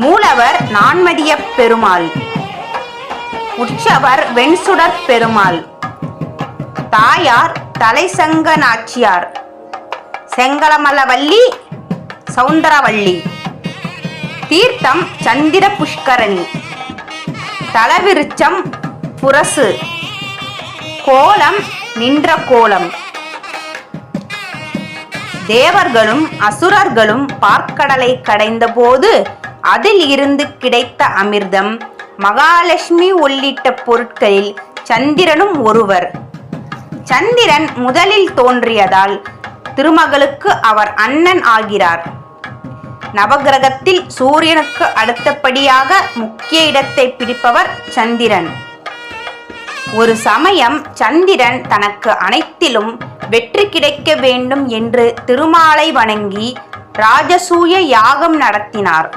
மூலவர் நான்மதிய பெருமாள். உற்சவர் வெண்சுடர் பெருமாள். தாயார் தலைசங்க நாச்சியார். செங்கலமலவல்லி சவுந்தரவள்ளி தீர்த்தம் சந்திர புஷ்கரணி. தலவிருச்சம் புரசு. கோலம் நின்ற கோலம். தேவர்களும் அசுரர்களும் பார்க்கடலை கடைந்தபோது அதில் இருந்து கிடைத்த அமிர்தம் மகாலட்சுமி உள்ளிட்ட பொருட்களில் சந்திரனும் ஒருவர். சந்திரன் முதலில் தோன்றியதால் திருமகளுக்கு அவர் அண்ணன் ஆகிறார். நவகிரகத்தில் சூரியனுக்கு அடுத்தபடியாக முக்கிய இடத்தை பிடிப்பவர் சந்திரன். ஒரு சமயம் சந்திரன் தனக்கு அனைத்திலும் வெற்றி கிடைக்க வேண்டும் என்று திருமாலை வணங்கி ராஜசூய யாகம் நடத்தினார்.